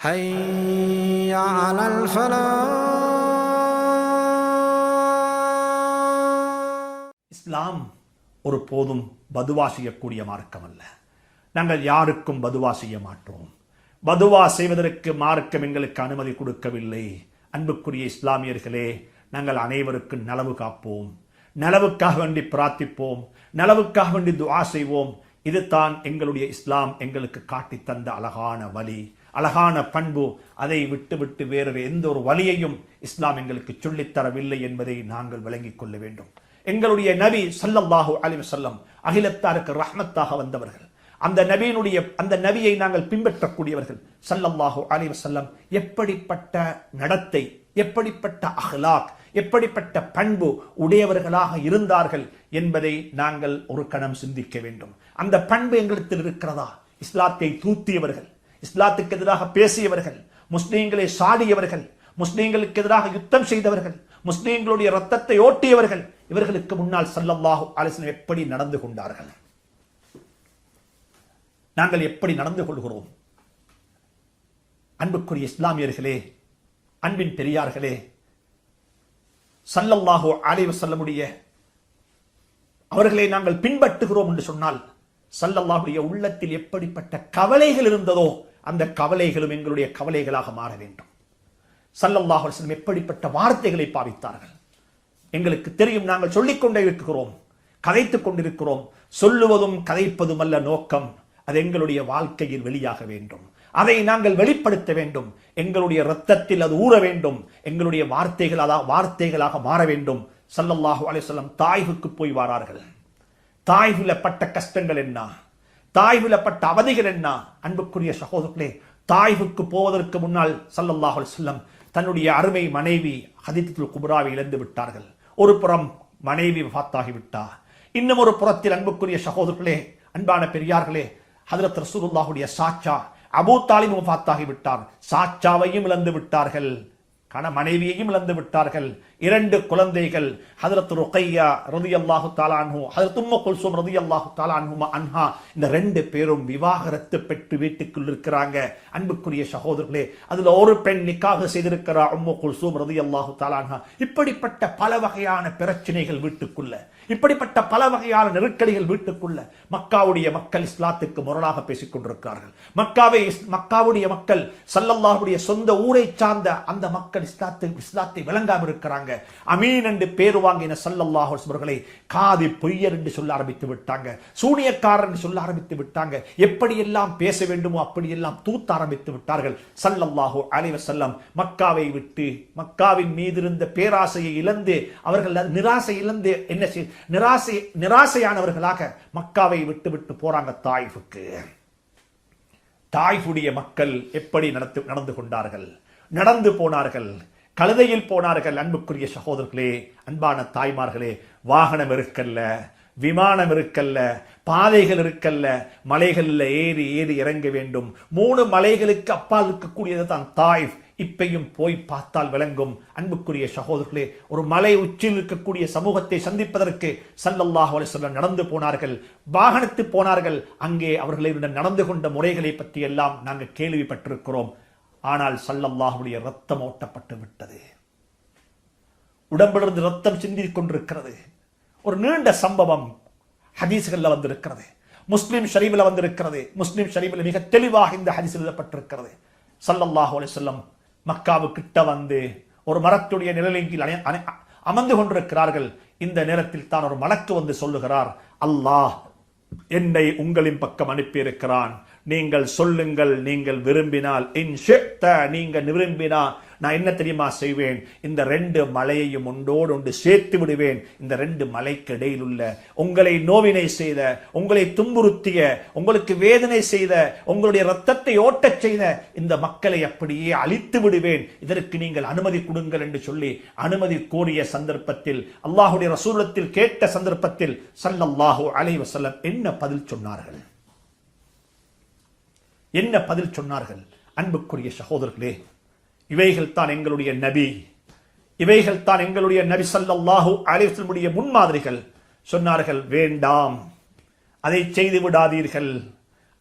حي على الفلاح இஸ்லாம் ஒரு போதும் பதுவா செய்யக்கூடிய மார்க்கம் அல்ல நாங்கள் யாருக்கும் பதுவா செய்ய மாட்டோம் பதுவா செய்வதற்கு மார்க்கம் எங்களுக்கு அனுமதி கொடுக்கவில்லை அன்புக்குரிய இஸ்லாமியர்களே நாங்கள் அனைவருக்கும் நலவு காப்போம் நலவுக்காக வேண்டி பிரார்த்திப்போம் நலவுக்காக வேண்டி துஆ செய்வோம் இதுதான் எங்களுடைய இஸ்லாம் எங்களுக்கு காட்டித் தந்த அழகான வழி அழகான பண்பு அதை விட்டு விட்டு வேறு எந்த ஒரு வழியையும் இஸ்லாம் எங்களுக்கு சொல்லித் தரவில்லை என்பதை நாங்கள் விளங்கிக் கொள்ள வேண்டும். எங்களுடைய நபி ஸல்லல்லாஹு அலி வசல்லம் அகிலத்தாருக்கு ரஹ்மத்தாக வந்தவர்கள். அந்த நபியினுடைய அந்த நபியை நாங்கள் பின்பற்றக்கூடியவர்கள். ஸல்லல்லாஹு அலி வசல்லம் எப்படிப்பட்ட நடத்தை எப்படிப்பட்ட அஹ்லாக் எப்படிப்பட்ட பண்பு உடையவர்களாக இருந்தார்கள் என்பதை நாங்கள் ஒரு கணம் சிந்திக்க வேண்டும். அந்த பண்பு எங்களிடத்தில் இருக்கிறதா? இஸ்லாத்தை தூத்தியவர்கள் இஸ்லாத்துக்கு எதிராக பேசியவர்கள் முஸ்லீம்களை சாடியவர்கள் முஸ்லீம்களுக்கு எதிராக யுத்தம் செய்தவர்கள் முஸ்லீம்களுடைய ரத்தத்தை ஓட்டியவர்கள் இவர்களுக்கு முன்னால் சல்லல்லாஹு அலிஸ்லம் எப்படி நடந்து கொண்டார்கள்? நாங்கள் எப்படி நடந்து கொள்கிறோம்? அன்புக்குரிய இஸ்லாமியர்களே அன்பின் பெரியார்களே சல்லல்லாஹு அலைவசல்லமுடைய அவர்களை நாங்கள் பின்பற்றுகிறோம் என்று சொன்னால் சல்லல்லாஹுடைய உள்ளத்தில் எப்படிப்பட்ட கவலைகள் இருந்ததோ அந்த கவலைகளும் எங்களுடைய கவலைகளாக மாற வேண்டும். சல்லல்லாஹு அலைஹி எப்படிப்பட்ட வார்த்தைகளை பாவித்தார்கள்? எங்களுக்கு தெரியும் நாங்கள் சொல்லிக்கொண்டே இருக்கிறோம் கதைத்துக் கொண்டிருக்கிறோம். சொல்லுவதும் கதைப்பதும் அல்ல நோக்கம். அது எங்களுடைய வாழ்க்கையில் வெளியாக வேண்டும். அதை நாங்கள் வெளிப்படுத்த வேண்டும். எங்களுடைய ரத்தத்தில் அது ஊற வேண்டும். எங்களுடைய வார்த்தைகள் அதா வார்த்தைகளாக மாற வேண்டும். சல்லல்லாஹு அலிசல்லம் தாய்வுக்கு போய் வாரார்கள். தாய்வுல பட்ட கஷ்டங்கள் என்ன? தாய்வுல பட்ட அவதிகள் என்ன? அன்புக்குரிய சகோதரர்களே தாய்வுக்கு போவதற்கு முன்னால் சல்லல்லாஹல் செல்லம் தன்னுடைய அருமை மனைவி ஹதித்துல் குபுராவை இழந்து விட்டார்கள். ஒரு புறம் மனைவி வஃபாத்தாகி விட்டார் இன்னும் ஒரு புறத்தில் அன்புக்குரிய சகோதரர்களே அன்பான பெரியார்களே ஹதரத் ரசூலுல்லாஹுடைய சாச்சா அபூ தாலிப் வஃபாத்தாகி விட்டார். சாச்சாவையும் இழந்து விட்டார்கள். கண மனைவியையும் இழந்து விட்டார்கள். இரண்டு குழந்தைகள். ஹதரத் ருக்கையா ரதியல்லாஹு தாலான்ஹு ஹதரத் உம்ம குல்சும் ரதி அல்லாஹு தாலான்ஹுமா அன்ஹா இந்த ரெண்டு பேரும் விவாகரத்து பெற்று வீட்டுக்குள் இருக்கிறாங்க. அன்புக்குரிய சகோதரர்களே அதுல ஒரு பெண் நிக்காக செய்திருக்கிறா குல்சும் ரதி அல்லாஹு தாலான்ஹா இப்படிப்பட்ட பல வகையான பிரச்சனைகள் வீட்டுக்குள்ள இப்படிப்பட்ட பல வகையான நெருக்கடிகள் வீட்டுக்குள்ள மக்காவுடைய மக்கள் இஸ்லாத்துக்கு முரணாக பேசிக் கொண்டிருக்கிறார்கள். மக்காவை மக்காவுடைய மக்கள் சல்லல்லாஹுடைய சொந்த ஊரை சார்ந்த அந்த மக்கள் இஸ்லாத்து இஸ்லாத்தை விளங்காம இருக்கிறாங்க அமீன் என்று பேர் வாங்கின சல்லல்லாஹு அவர்களை காதி பொய்யர் என்று சொல்ல ஆரம்பித்து விட்டாங்க. சூனியக்காரர் என்று சொல்ல ஆரம்பித்து விட்டாங்க. எப்படியெல்லாம் பேச வேண்டுமோ அப்படியெல்லாம் தூத்த ஆரம்பித்து விட்டார்கள். சல்லல்லாஹோ அலைஹி வஸல்லம் மக்காவை விட்டு மக்காவின் மீது இருந்த பேராசையை இழந்து அவர்கள் நிராசை இழந்து என்ன செய் நிராசை நிராசையானவர்களாக மக்காவை விட்டு விட்டு போறாங்க தாய்ஃபுக்கு. தாய்ஃபுடைய மக்கள் எப்படி நடத்து நடந்து கொண்டார்கள்? நடந்து போனார்கள் கழுதையில் போனார்கள். அன்புக்குரிய சகோதரர்களே அன்பான தாய்மார்களே வாகனம் இருக்கல்ல விமானம் இருக்கல்ல பாதைகள் இருக்கல்ல மலைகளில் ஏறி ஏறி இறங்க வேண்டும். மூணு மலைகளுக்கு அப்பால் இருக்கக்கூடியது தான் தாய் இப்பையும் போய் பார்த்தால் விளங்கும். அன்புக்குரிய சகோதரர்களே ஒரு மலை உச்சியில் இருக்கக்கூடிய சமூகத்தை சந்திப்பதற்கு சல்லல்லாஹ் அலைஹி நடந்து போனார்கள் வாகனத்து போனார்கள். அங்கே அவர்களுடன் நடந்து கொண்ட முறைகளை பற்றி எல்லாம் நாங்கள் கேள்விப்பட்டிருக்கிறோம். ஆனால் சல்லல்லாஹுடைய ரத்தம் ஓட்டப்பட்டு விட்டது. உடம்பிலிருந்து ரத்தம் சிந்திக் கொண்டிருக்கிறது. ஒரு நீண்ட சம்பவம் ஹதீஸ்களில் வந்திருக்கிறது. முஸ்லீம் ஷரீஃபில் வந்திருக்கிறது. முஸ்லிம் ஷரீஃபில் மிக தெளிவாக இந்த ஹதீஸ் எழுதப்பட்டிருக்கிறது. சல்லல்லாஹு அலி சொல்லம் மக்காவு கிட்ட வந்து ஒரு மரத்துடைய நிழலின் கீழ் அணை- அமர்ந்து கொண்டிருக்கிறார்கள். இந்த நேரத்தில் தான் ஒரு மலக்கு வந்து சொல்லுகிறார். அல்லாஹ் என்னை உங்களின் பக்கம் அனுப்பியிருக்கிறான். நீங்கள் சொல்லுங்கள் நீங்கள் விரும்பினால். இன் நீங்கள் விரும்பினால் விரும்பினா நான் என்ன தெரியுமா செய்வேன்? இந்த ரெண்டு மலையையும் உண்டோடு ஒன்று சேர்த்து விடுவேன். இந்த ரெண்டு மலைக்கு இடையில் உள்ள உங்களை நோவினை செய்த உங்களை துன்புறுத்திய உங்களுக்கு வேதனை செய்த உங்களுடைய ரத்தத்தை ஓட்டச் செய்த இந்த மக்களை அப்படியே அழித்து விடுவேன். இதற்கு நீங்கள் அனுமதி கொடுங்கள் என்று சொல்லி அனுமதி கோரிய சந்தர்ப்பத்தில் அல்லாஹுடைய ரசூலத்தில் கேட்ட சந்தர்ப்பத்தில் சல்லல்லாஹு அலைவசல்லம் என்ன பதில் சொன்னார்கள்? என்ன பதில் சொன்னார்கள் அன்புக்குரிய சகோதரர்களே இவைகள் தான் எங்களுடைய நபி இவைகள் தான் எங்களுடைய நபி ஸல்லல்லாஹு அலைஹி வஸல்லமுடைய முன்மாதிரிகள் சொன்னார்கள் வேண்டாம் அதை செய்து விடாதீர்கள்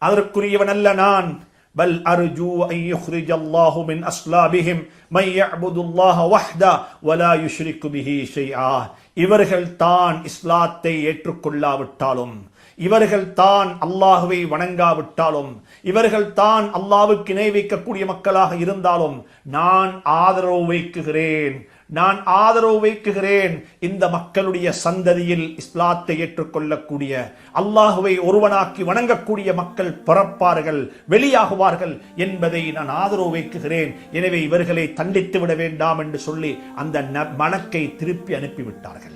அதற்குரியவன் அல்ல நான் بل أرجو أن يخرج الله من أصلابهم من يعبد الله وحده ولا يشرك به شيئا இவர்கள் தான் இஸ்லாத்தை ஏற்றுக்கொள்ளாவிட்டாலும் இவர்கள் தான் அல்லாஹுவை வணங்காவிட்டாலும் இவர்கள் தான் அல்லாவுக்கு இணை வைக்கக்கூடிய மக்களாக இருந்தாலும் நான் ஆதரவு வைக்குகிறேன் நான் ஆதரவு வைக்குகிறேன். இந்த மக்களுடைய சந்ததியில் இஸ்லாத்தை ஏற்றுக்கொள்ளக்கூடிய அல்லாஹுவை ஒருவனாக்கி வணங்கக்கூடிய மக்கள் பிறப்பார்கள் வெளியாகுவார்கள் என்பதை நான் ஆதரவு வைக்குகிறேன். எனவே இவர்களை தண்டித்து விட வேண்டாம் என்று சொல்லி அந்த ந- மணக்கை திருப்பி அனுப்பிவிட்டார்கள்.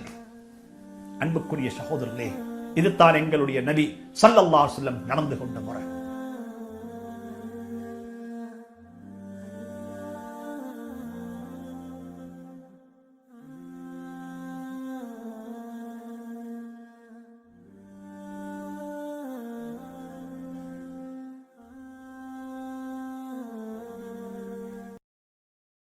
அன்புக்குரிய சகோதரர்களே இதுதான் எங்களுடைய நபி சல்லல்லா சொல்லம் நடந்து கொண்ட முறை.